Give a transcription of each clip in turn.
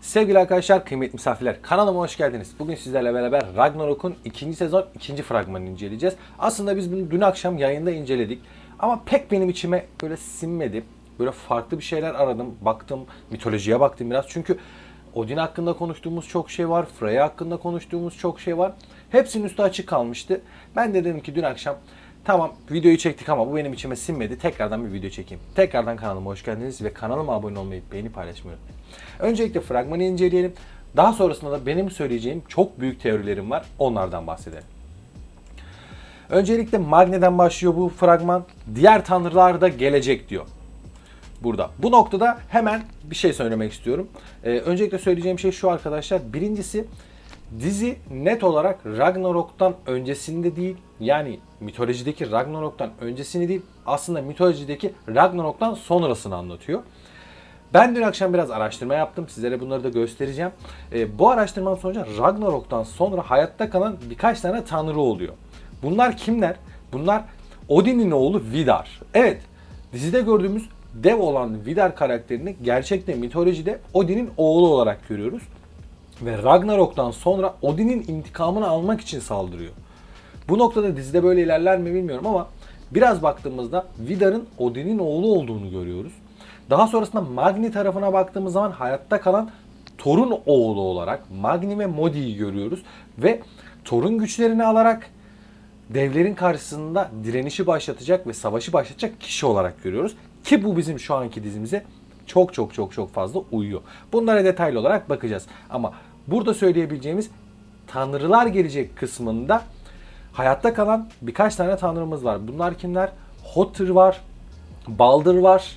Sevgili arkadaşlar, kıymetli misafirler, kanalıma hoş geldiniz. Bugün sizlerle beraber Ragnarok'un ikinci sezon ikinci fragmanını inceleyeceğiz. Aslında biz bunu dün akşam yayında inceledik. Ama pek benim içime böyle sinmedi. Böyle farklı bir şeyler aradım, baktım, mitolojiye baktım biraz. Çünkü Odin hakkında konuştuğumuz çok şey var, Freya hakkında konuştuğumuz çok şey var. Hepsinin üstü açık kalmıştı. Ben de dedim ki dün akşam Tamam videoyu çektik ama bu benim içime sinmedi. Tekrardan bir video çekeyim. Tekrardan kanalıma hoş geldiniz ve kanalıma abone olmayı, beğeni paylaşmayı unutmayın. Öncelikle fragmanı inceleyelim. Daha sonrasında da benim söyleyeceğim çok büyük teorilerim var. Onlardan bahsedelim. Öncelikle Magne'den başlıyor bu fragman. Diğer tanrılar da gelecek diyor. Burada. Bu noktada hemen bir şey söylemek istiyorum. Ee, öncelikle söyleyeceğim şey şu arkadaşlar. Birincisi dizi net olarak Ragnarok'tan öncesinde değil yani mitolojideki Ragnarok'tan öncesini değil aslında mitolojideki Ragnarok'tan sonrasını anlatıyor. Ben dün akşam biraz araştırma yaptım. Sizlere bunları da göstereceğim. Ee, bu araştırmam sonucu Ragnarok'tan sonra hayatta kalan birkaç tane tanrı oluyor. Bunlar kimler? Bunlar Odin'in oğlu Vidar. Evet, dizide gördüğümüz dev olan Vidar karakterini gerçekte mitolojide Odin'in oğlu olarak görüyoruz. Ve Ragnarok'tan sonra Odin'in intikamını almak için saldırıyor. Bu noktada dizide böyle ilerler mi bilmiyorum ama biraz baktığımızda Vidar'ın Odin'in oğlu olduğunu görüyoruz. Daha sonrasında Magni tarafına baktığımız zaman hayatta kalan Thor'un oğlu olarak Magni ve Modi'yi görüyoruz. Ve Thor'un güçlerini alarak devlerin karşısında direnişi başlatacak ve savaşı başlatacak kişi olarak görüyoruz. Ki bu bizim şu anki dizimize çok çok çok çok fazla uyuyor. Bunlara detaylı olarak bakacağız. Ama burada söyleyebileceğimiz tanrılar gelecek kısmında hayatta kalan birkaç tane tanrımız var. Bunlar kimler? Hotr var, Baldur var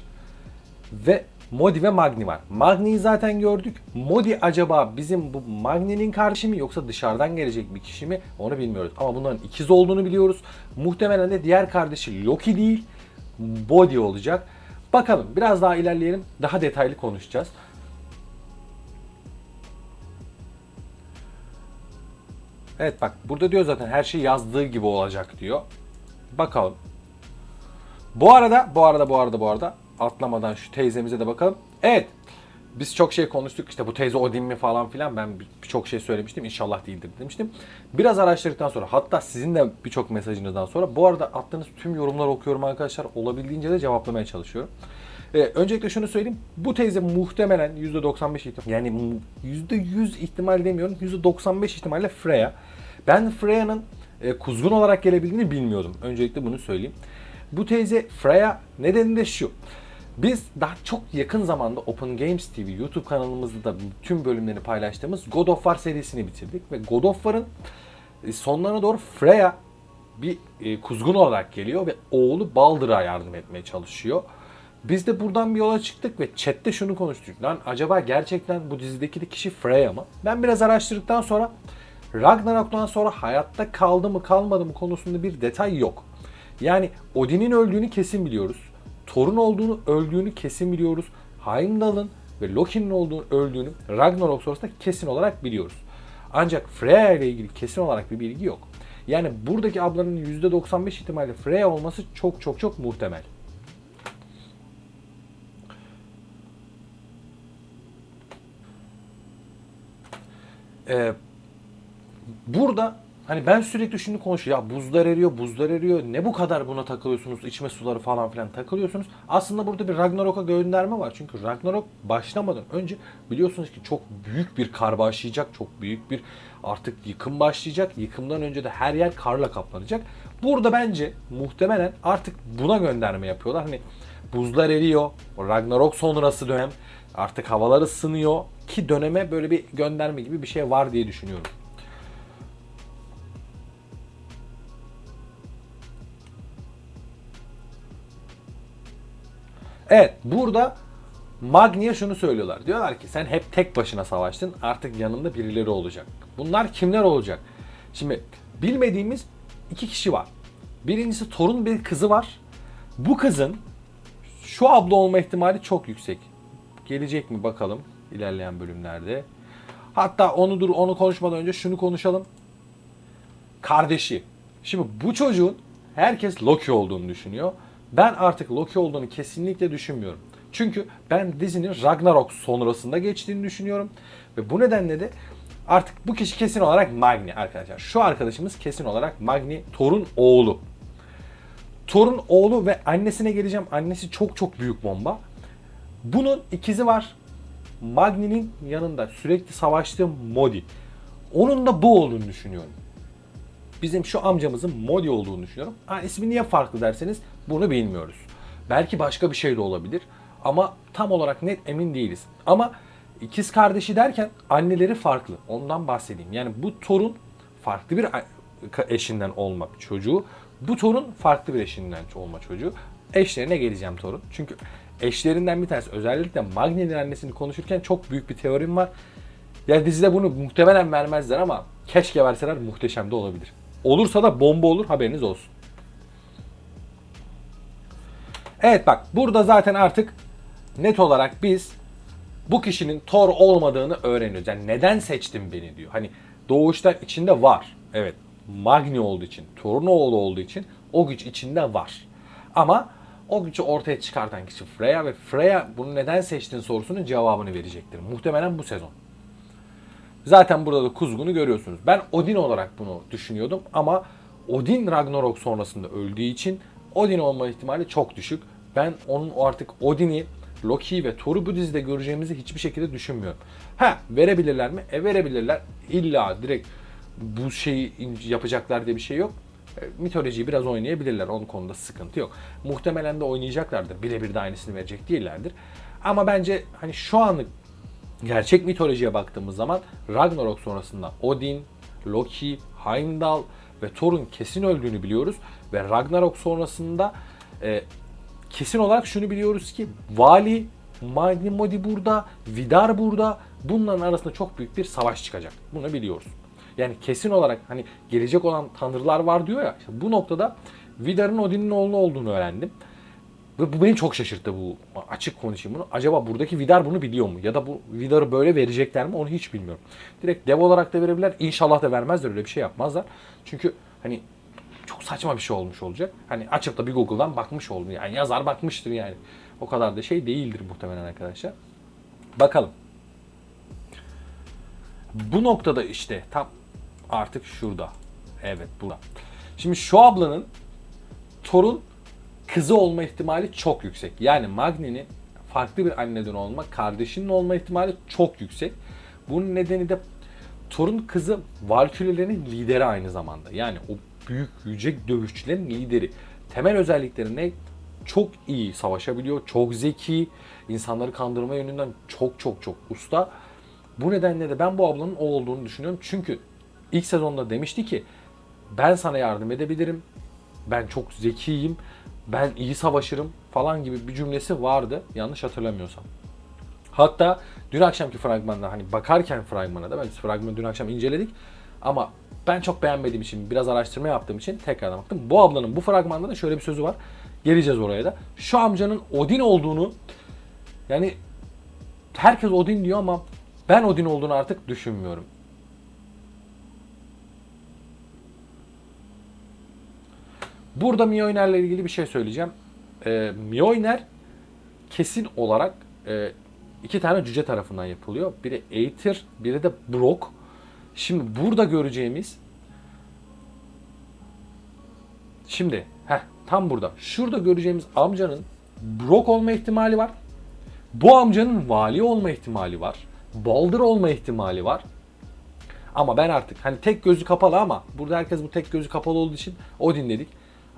ve Modi ve Magni var. Magni'yi zaten gördük. Modi acaba bizim bu Magni'nin kardeşi mi yoksa dışarıdan gelecek bir kişi mi onu bilmiyoruz. Ama bunların ikiz olduğunu biliyoruz. Muhtemelen de diğer kardeşi Loki değil, Body olacak. Bakalım biraz daha ilerleyelim. Daha detaylı konuşacağız. Evet bak burada diyor zaten her şey yazdığı gibi olacak diyor. Bakalım. Bu arada, bu arada, bu arada, bu arada atlamadan şu teyzemize de bakalım. Evet. Biz çok şey konuştuk işte bu teyze Odin mi falan filan ben bir- birçok şey söylemiştim inşallah değildir demiştim. Biraz araştırdıktan sonra hatta sizin de birçok mesajınızdan sonra bu arada attığınız tüm yorumları okuyorum arkadaşlar olabildiğince de cevaplamaya çalışıyorum. Ee, öncelikle şunu söyleyeyim bu teyze muhtemelen %95 ihtimal yani mu- %100 ihtimal demiyorum %95 ihtimalle Freya. Ben Freya'nın e, kuzgun olarak gelebildiğini bilmiyordum. Öncelikle bunu söyleyeyim. Bu teyze Freya nedeni de şu. Biz daha çok yakın zamanda Open Games TV YouTube kanalımızda da tüm bölümlerini paylaştığımız God of War serisini bitirdik ve God of War'ın e, sonlarına doğru Freya bir e, kuzgun olarak geliyor ve oğlu Baldur'a yardım etmeye çalışıyor. Biz de buradan bir yola çıktık ve chatte şunu konuştuk. Lan acaba gerçekten bu dizideki de kişi Freya mı? Ben biraz araştırdıktan sonra Ragnarok'tan sonra hayatta kaldı mı kalmadı mı konusunda bir detay yok. Yani Odin'in öldüğünü kesin biliyoruz. Thor'un olduğunu, öldüğünü kesin biliyoruz. Heimdall'ın ve Loki'nin olduğunu, öldüğünü Ragnarok sonrasında kesin olarak biliyoruz. Ancak Freya ile ilgili kesin olarak bir bilgi yok. Yani buradaki ablanın %95 ihtimalle Freya olması çok çok çok muhtemel. Ee, burada hani ben sürekli şunu konuşuyorum. Ya buzlar eriyor, buzlar eriyor. Ne bu kadar buna takılıyorsunuz? içme suları falan filan takılıyorsunuz. Aslında burada bir Ragnarok'a gönderme var. Çünkü Ragnarok başlamadan önce biliyorsunuz ki çok büyük bir kar başlayacak. Çok büyük bir artık yıkım başlayacak. Yıkımdan önce de her yer karla kaplanacak. Burada bence muhtemelen artık buna gönderme yapıyorlar. Hani buzlar eriyor. Ragnarok sonrası dönem. Artık havalar ısınıyor ki döneme böyle bir gönderme gibi bir şey var diye düşünüyorum. Evet burada Magni'ye şunu söylüyorlar. Diyorlar ki sen hep tek başına savaştın artık yanında birileri olacak. Bunlar kimler olacak? Şimdi bilmediğimiz iki kişi var. Birincisi Thor'un bir kızı var. Bu kızın şu abla olma ihtimali çok yüksek. Gelecek mi bakalım ilerleyen bölümlerde. Hatta onu dur onu konuşmadan önce şunu konuşalım. Kardeşi. Şimdi bu çocuğun herkes Loki olduğunu düşünüyor. Ben artık Loki olduğunu kesinlikle düşünmüyorum. Çünkü ben dizinin Ragnarok sonrasında geçtiğini düşünüyorum. Ve bu nedenle de artık bu kişi kesin olarak Magni arkadaşlar. Şu arkadaşımız kesin olarak Magni Thor'un oğlu. Thor'un oğlu ve annesine geleceğim. Annesi çok çok büyük bomba. Bunun ikizi var. Magni'nin yanında sürekli savaştığım Modi. Onun da bu olduğunu düşünüyorum. Bizim şu amcamızın Modi olduğunu düşünüyorum. Ha, ismi niye farklı derseniz bunu bilmiyoruz. Belki başka bir şey de olabilir. Ama tam olarak net emin değiliz. Ama ikiz kardeşi derken anneleri farklı. Ondan bahsedeyim. Yani bu torun farklı bir eşinden olma çocuğu. Bu torun farklı bir eşinden olma çocuğu. Eşlerine geleceğim torun. Çünkü eşlerinden bir tanesi özellikle Magni'nin annesini konuşurken çok büyük bir teorim var. Ya dizide bunu muhtemelen vermezler ama keşke verseler muhteşem de olabilir. Olursa da bomba olur haberiniz olsun. Evet bak burada zaten artık net olarak biz bu kişinin Thor olmadığını öğreniyoruz. Yani neden seçtin beni diyor. Hani doğuştan içinde var. Evet Magni olduğu için, Thor'un oğlu olduğu için o güç içinde var. Ama o gücü ortaya çıkartan kişi Freya ve Freya bunu neden seçtin sorusunun cevabını verecektir. Muhtemelen bu sezon. Zaten burada da kuzgunu görüyorsunuz. Ben Odin olarak bunu düşünüyordum ama Odin Ragnarok sonrasında öldüğü için Odin olma ihtimali çok düşük. Ben onun artık Odin'i, Loki'yi ve Thor'u bu dizide göreceğimizi hiçbir şekilde düşünmüyorum. Ha verebilirler mi? E verebilirler. İlla direkt bu şeyi yapacaklar diye bir şey yok. Mitolojiyi biraz oynayabilirler. Onun konuda sıkıntı yok. Muhtemelen de oynayacaklardır. Birebir de aynısını verecek değillerdir. Ama bence hani şu anlık gerçek mitolojiye baktığımız zaman Ragnarok sonrasında Odin, Loki, Heimdall ve Thor'un kesin öldüğünü biliyoruz. Ve Ragnarok sonrasında e, kesin olarak şunu biliyoruz ki Vali, Magni Modi burada, Vidar burada. Bunların arasında çok büyük bir savaş çıkacak. Bunu biliyoruz. Yani kesin olarak hani gelecek olan tanrılar var diyor ya. işte bu noktada Vidar'ın Odin'in oğlu olduğunu öğrendim. Ve bu beni çok şaşırttı bu. Açık konuşayım bunu. Acaba buradaki Vidar bunu biliyor mu? Ya da bu Vidar'ı böyle verecekler mi? Onu hiç bilmiyorum. Direkt dev olarak da verebilirler. İnşallah da vermezler. Öyle bir şey yapmazlar. Çünkü hani çok saçma bir şey olmuş olacak. Hani açıp da bir Google'dan bakmış oldu. Yani yazar bakmıştır yani. O kadar da şey değildir muhtemelen arkadaşlar. Bakalım. Bu noktada işte tam artık şurada. Evet burada. Şimdi şu ablanın Thor'un kızı olma ihtimali çok yüksek. Yani Magni'nin farklı bir anneden olma, kardeşinin olma ihtimali çok yüksek. Bunun nedeni de Thor'un kızı Valkyrie'lerin lideri aynı zamanda. Yani o büyük yüce dövüşçülerin lideri. Temel özellikleri ne? Çok iyi savaşabiliyor, çok zeki, insanları kandırma yönünden çok çok çok usta. Bu nedenle de ben bu ablanın o olduğunu düşünüyorum. Çünkü ilk sezonda demişti ki ben sana yardım edebilirim. Ben çok zekiyim. Ben iyi savaşırım falan gibi bir cümlesi vardı. Yanlış hatırlamıyorsam. Hatta dün akşamki fragmanda hani bakarken fragmana da ben fragmanı dün akşam inceledik. Ama ben çok beğenmediğim için biraz araştırma yaptığım için tekrardan baktım. Bu ablanın bu fragmanda da şöyle bir sözü var. Geleceğiz oraya da. Şu amcanın Odin olduğunu yani herkes Odin diyor ama ben Odin olduğunu artık düşünmüyorum. Burada Mjolnir'le ilgili bir şey söyleyeceğim. Ee, Mjolnir kesin olarak e, iki tane cüce tarafından yapılıyor. Biri Aether, biri de Brock. Şimdi burada göreceğimiz Şimdi heh, tam burada. Şurada göreceğimiz amcanın Brock olma ihtimali var. Bu amcanın vali olma ihtimali var. Baldır olma ihtimali var. Ama ben artık hani tek gözü kapalı ama burada herkes bu tek gözü kapalı olduğu için Odin dedik.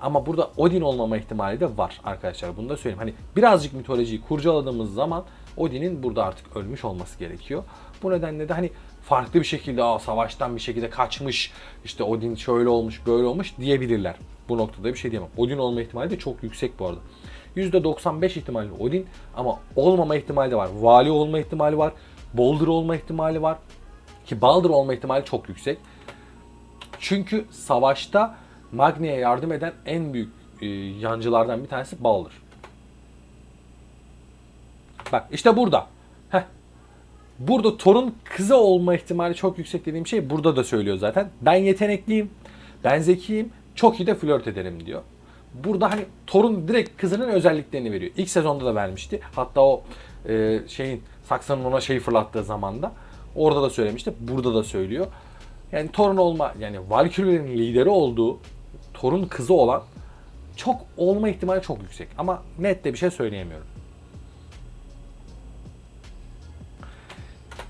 Ama burada Odin olmama ihtimali de var arkadaşlar. Bunu da söyleyeyim. Hani birazcık mitolojiyi kurcaladığımız zaman Odin'in burada artık ölmüş olması gerekiyor. Bu nedenle de hani farklı bir şekilde Aa, savaştan bir şekilde kaçmış, işte Odin şöyle olmuş, böyle olmuş diyebilirler. Bu noktada bir şey diyemem. Odin olma ihtimali de çok yüksek bu arada. %95 ihtimali Odin ama olmama ihtimali de var. Vali olma ihtimali var. Boulder olma ihtimali var. Ki Baldur olma ihtimali çok yüksek. Çünkü savaşta Magni'ye yardım eden en büyük e, yancılardan bir tanesi Baldur. Bak işte burada. Heh. Burada Thor'un kızı olma ihtimali çok yüksek dediğim şey burada da söylüyor zaten. Ben yetenekliyim, ben zekiyim, çok iyi de flört ederim diyor. Burada hani torun direkt kızının özelliklerini veriyor. İlk sezonda da vermişti. Hatta o e, şeyin Saksa'nın ona şeyi fırlattığı zamanda orada da söylemişti. Burada da söylüyor. Yani torun olma yani Valkyrie'lerin lideri olduğu torun kızı olan çok olma ihtimali çok yüksek. Ama net de bir şey söyleyemiyorum.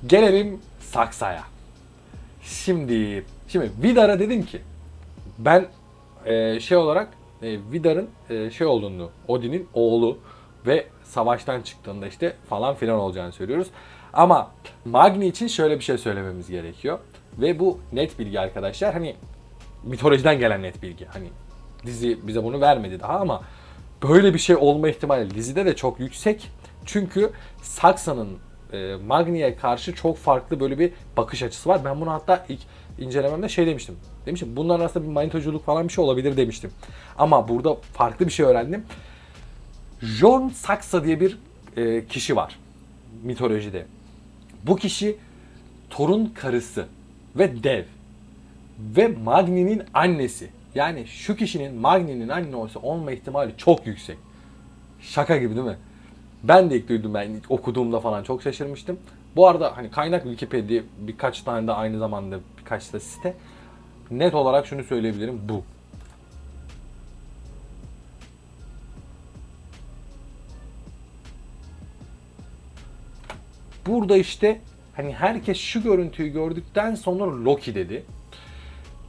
Gelelim Saksa'ya. Şimdi şimdi Vidar'a dedim ki ben e, şey olarak e, Vidar'ın e, şey olduğunu, Odin'in oğlu ve savaştan çıktığında işte falan filan olacağını söylüyoruz. Ama Magni için şöyle bir şey söylememiz gerekiyor. Ve bu net bilgi arkadaşlar. Hani mitolojiden gelen net bilgi. Hani dizi bize bunu vermedi daha ama böyle bir şey olma ihtimali dizide de çok yüksek. Çünkü Saksa'nın e, Magni'ye karşı çok farklı böyle bir bakış açısı var. Ben bunu hatta ilk incelememde şey demiştim. Demiştim bunların arasında bir manitoculuk falan bir şey olabilir demiştim. Ama burada farklı bir şey öğrendim. John Saksa diye bir e, kişi var mitolojide. Bu kişi torun karısı ve dev ve Magni'nin annesi. Yani şu kişinin Magni'nin anne olsa olma ihtimali çok yüksek. Şaka gibi değil mi? Ben de ilk duydum ben ilk okuduğumda falan çok şaşırmıştım. Bu arada hani kaynak Wikipedia birkaç tane de aynı zamanda birkaç da site. Net olarak şunu söyleyebilirim bu. Burada işte hani herkes şu görüntüyü gördükten sonra Loki dedi.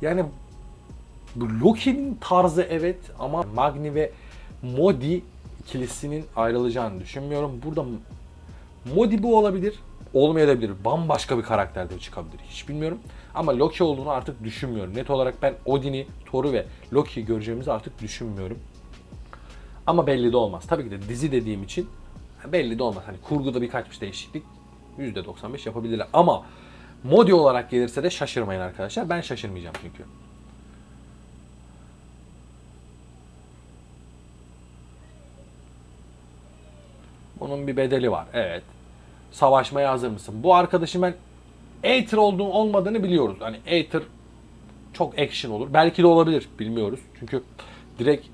Yani Loki'nin tarzı evet ama Magni ve Modi ikilisinin ayrılacağını düşünmüyorum. Burada Modi bu olabilir, olmayabilir. Bambaşka bir karakter de çıkabilir. Hiç bilmiyorum. Ama Loki olduğunu artık düşünmüyorum. Net olarak ben Odin'i, Thor'u ve Loki'yi göreceğimizi artık düşünmüyorum. Ama belli de olmaz. Tabii ki de dizi dediğim için belli de olmaz. Hani kurguda birkaç bir değişiklik %95 yapabilirler. Ama Modi olarak gelirse de şaşırmayın arkadaşlar. Ben şaşırmayacağım çünkü. Bunun bir bedeli var. Evet. Savaşmaya hazır mısın? Bu arkadaşım ben Aether olduğunu olmadığını biliyoruz. Hani Aether çok action olur. Belki de olabilir. Bilmiyoruz. Çünkü direkt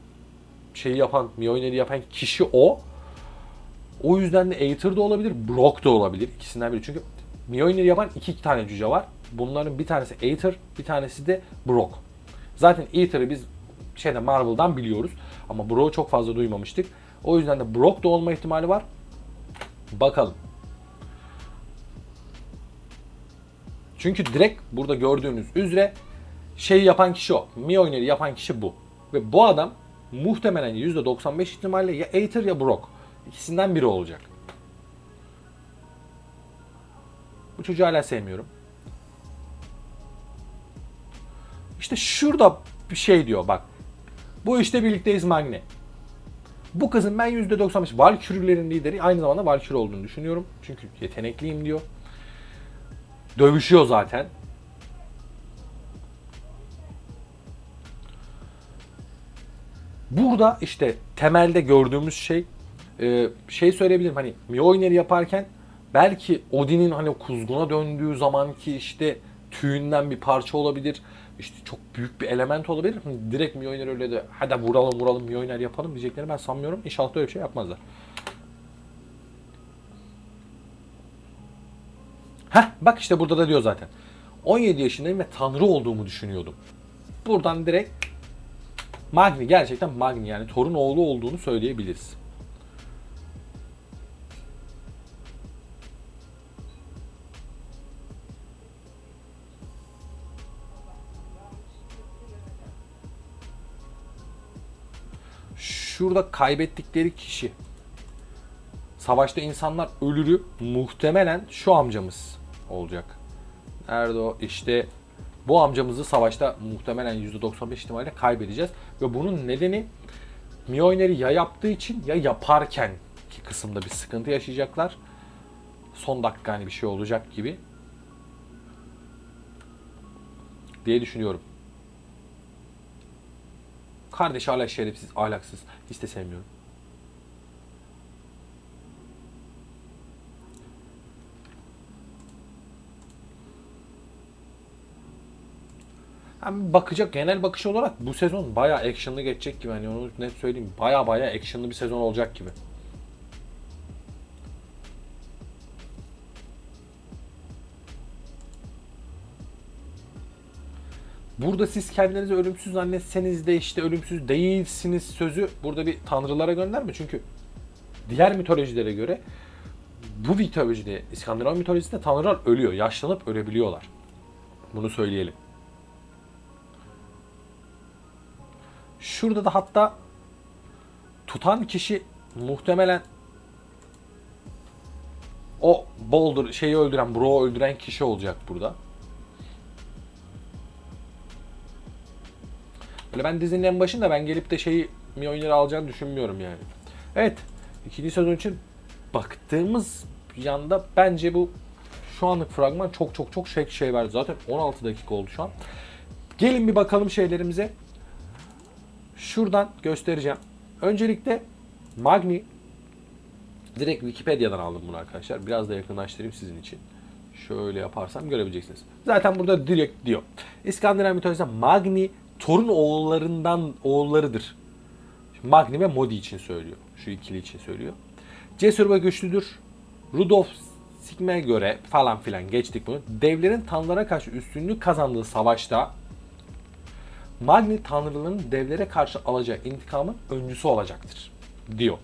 şeyi yapan, Mjolnir'i yapan kişi o. O yüzden de Aether de olabilir, Brock da olabilir. İkisinden biri. Çünkü Mjolnir yapan iki tane cüce var. Bunların bir tanesi Aether, bir tanesi de Brock. Zaten Aether'ı biz şeyde Marvel'dan biliyoruz. Ama Brock'u çok fazla duymamıştık. O yüzden de Brock da olma ihtimali var. Bakalım. Çünkü direkt burada gördüğünüz üzere şeyi yapan kişi o. Mjolnir'i yapan kişi bu. Ve bu adam muhtemelen %95 ihtimalle ya Aether ya Brock. İkisinden biri olacak. Bu çocuğu hala sevmiyorum. İşte şurada bir şey diyor bak. Bu işte birlikteyiz Magni. Bu kızın ben %95 Valkyrie'lerin lideri aynı zamanda Valkyrie olduğunu düşünüyorum. Çünkü yetenekliyim diyor. Dövüşüyor zaten. Burada işte temelde gördüğümüz şey e, şey söyleyebilirim hani Mjolnir yaparken belki Odin'in hani kuzguna döndüğü zamanki işte tüyünden bir parça olabilir. İşte çok büyük bir element olabilir. Hani direkt Mjolnir öyle de hadi vuralım vuralım Mjolnir yapalım diyeceklerini ben sanmıyorum. İnşallah da öyle bir şey yapmazlar. Heh bak işte burada da diyor zaten. 17 yaşındayım ve tanrı olduğumu düşünüyordum. Buradan direkt Magni gerçekten Magni yani torun oğlu olduğunu söyleyebiliriz. Şurada kaybettikleri kişi. Savaşta insanlar ölürü muhtemelen şu amcamız olacak. Nerede o? İşte bu amcamızı savaşta muhtemelen %95 ihtimalle kaybedeceğiz. Ve bunun nedeni Mjolnir'i ya yaptığı için ya yaparken ki kısımda bir sıkıntı yaşayacaklar. Son dakika hani bir şey olacak gibi. Diye düşünüyorum. Kardeş hala şerefsiz, ahlaksız. Hiç de sevmiyorum. Hem bakacak genel bakış olarak bu sezon bayağı actionlı geçecek gibi. Hani onu net söyleyeyim. Bayağı bayağı actionlı bir sezon olacak gibi. Burada siz kendinizi ölümsüz zannetseniz de işte ölümsüz değilsiniz sözü burada bir tanrılara gönderme. Çünkü diğer mitolojilere göre bu mitolojide, İskandinav mitolojisinde tanrılar ölüyor. Yaşlanıp ölebiliyorlar. Bunu söyleyelim. Şurada da hatta tutan kişi muhtemelen o Boulder şeyi öldüren, Bro'u öldüren kişi olacak burada. Böyle ben dizinin en başında ben gelip de şeyi Mjolnir'i alacağını düşünmüyorum yani. Evet. ikinci sezon için baktığımız yanda bence bu şu anlık fragman çok çok çok şey, şey verdi. Zaten 16 dakika oldu şu an. Gelin bir bakalım şeylerimize. Şuradan göstereceğim. Öncelikle Magni direkt Wikipedia'dan aldım bunu arkadaşlar. Biraz da yakınlaştırayım sizin için. Şöyle yaparsam görebileceksiniz. Zaten burada direkt diyor. İskandinav mitolojisinde Magni Thor'un oğullarından oğullarıdır. Magni ve Modi için söylüyor. Şu ikili için söylüyor. Cesur ve güçlüdür. Rudolf Sigma'ya göre falan filan geçtik bunu. Devlerin tanrılara karşı üstünlük kazandığı savaşta Magni tanrıların devlere karşı alacağı intikamın öncüsü olacaktır diyor.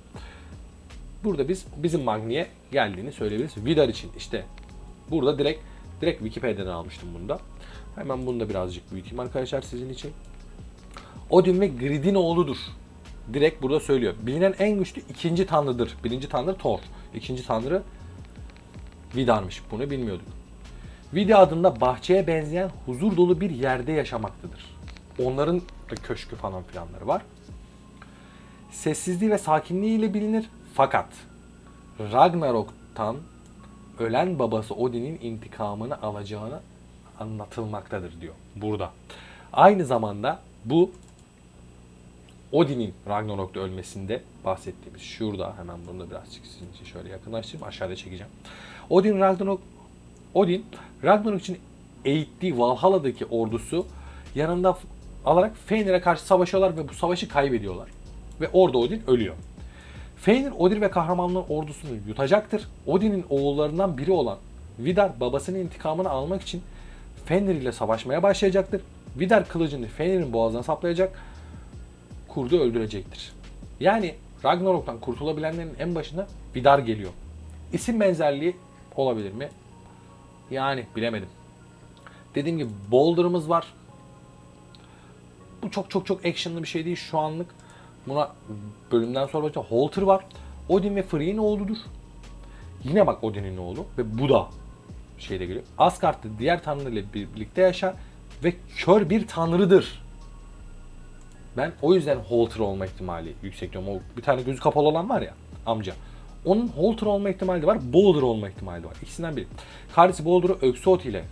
Burada biz bizim Magni'ye geldiğini söyleyebiliriz. Vidar için işte burada direkt direkt Wikipedia'dan almıştım bunu da. Hemen bunu da birazcık büyüteyim arkadaşlar sizin için. Odin ve Grid'in oğludur. Direkt burada söylüyor. Bilinen en güçlü ikinci tanrıdır. Birinci tanrı Thor. İkinci tanrı Vidar'mış. Bunu bilmiyorduk. Vida adında bahçeye benzeyen huzur dolu bir yerde yaşamaktadır. Onların da köşkü falan filanları var. Sessizliği ve sakinliğiyle bilinir. Fakat Ragnarok'tan ölen babası Odin'in intikamını alacağını anlatılmaktadır diyor burada. Aynı zamanda bu Odin'in Ragnarok'ta ölmesinde bahsettiğimiz şurada hemen bunu da birazcık sizin için şöyle yakınlaştırayım aşağıda çekeceğim. Odin Ragnarok Odin Ragnarok için eğittiği Valhalla'daki ordusu yanında alarak Fenrir'e karşı savaşıyorlar ve bu savaşı kaybediyorlar. Ve orada Odin ölüyor. Fenrir, Odin ve kahramanların ordusunu yutacaktır. Odin'in oğullarından biri olan Vidar babasının intikamını almak için Fenrir ile savaşmaya başlayacaktır. Vidar kılıcını Fenrir'in boğazına saplayacak. Kurdu öldürecektir. Yani Ragnarok'tan kurtulabilenlerin en başına Vidar geliyor. İsim benzerliği olabilir mi? Yani bilemedim. Dediğim gibi Boulder'ımız var. Bu çok çok çok actionlı bir şey değil şu anlık. Buna bölümden sonra bakacağım. Halter var. Odin ve Frey'in oğludur. Yine bak Odin'in oğlu ve bu da şeyde geliyor. Asgard'da diğer tanrılarla birlikte yaşar ve kör bir tanrıdır. Ben o yüzden Halter olma ihtimali yüksek diyorum. O bir tane gözü kapalı olan var ya amca. Onun Halter olma ihtimali de var, Boulder olma ihtimali de var. İkisinden biri. Kardeşi Boulder'ı Öksot ile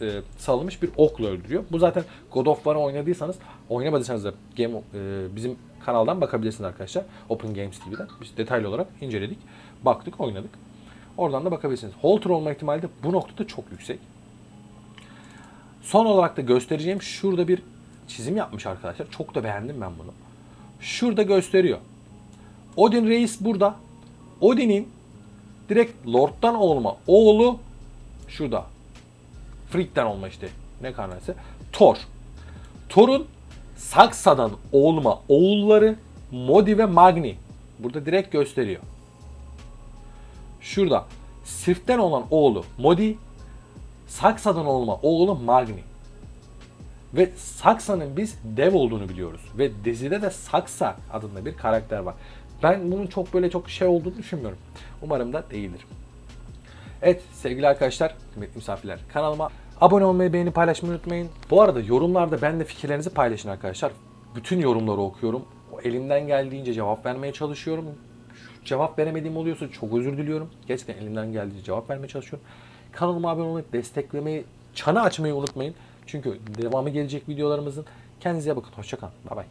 e, salınmış bir okla öldürüyor. Bu zaten God of War'ı oynadıysanız, oynamadıysanız da game, e, bizim kanaldan bakabilirsiniz arkadaşlar. Open Games TV'den. Biz detaylı olarak inceledik, baktık, oynadık. Oradan da bakabilirsiniz. Halter olma ihtimali de bu noktada çok yüksek. Son olarak da göstereceğim şurada bir çizim yapmış arkadaşlar. Çok da beğendim ben bunu. Şurada gösteriyor. Odin Reis burada. Odin'in direkt Lord'dan olma oğlu şurada. Frig'den olma işte. Ne karnesi? Thor. Thor'un Saksa'dan olma oğulları Modi ve Magni. Burada direkt gösteriyor. Şurada. Sif'ten olan oğlu Modi, Saksa'dan olma oğlu Magni. Ve Saksa'nın biz dev olduğunu biliyoruz. Ve dizide de Saksa adında bir karakter var. Ben bunun çok böyle çok şey olduğunu düşünmüyorum. Umarım da değildir. Evet sevgili arkadaşlar, kıymetli misafirler kanalıma abone olmayı, beğeni paylaşmayı unutmayın. Bu arada yorumlarda benimle fikirlerinizi paylaşın arkadaşlar. Bütün yorumları okuyorum. Elimden geldiğince cevap vermeye çalışıyorum. Cevap veremediğim oluyorsa çok özür diliyorum. Gerçekten elimden geldiğince cevap vermeye çalışıyorum. Kanalıma abone olmayı, desteklemeyi, çanı açmayı unutmayın. Çünkü devamı gelecek videolarımızın. Kendinize bakın. Hoşçakalın. Bay bay.